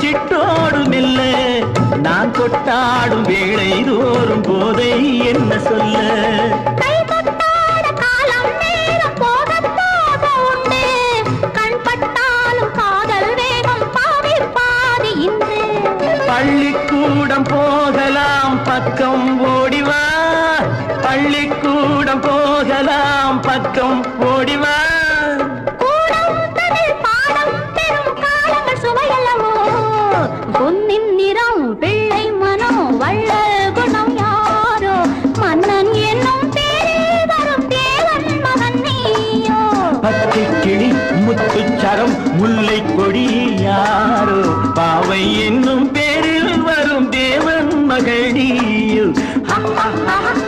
பட்டாடை மூடி செல்லும் தேன் சிட்டோடு மெல்ல நான் கொட்டாடும் வேளை தோறும் போதை என்ன சொல்ல? பள்ளிக்கூடம் போகலாம் பக்கம் ஓடிவா பள்ளிக்கூடம் போகலாம் பக்கம் ஓடிவா நிறம் பிள்ளை மனம் வள்ளல் குணம் யாரோ? மன்னன் என்னும் பேரில் வரும் தேவன் மகன் நீயோ? பச்சை கிளி முத்துச்சரம் முல்லை கொடி யாரோ? பாவை என்னும் பேரில் வரும் தேவன் லா, லா.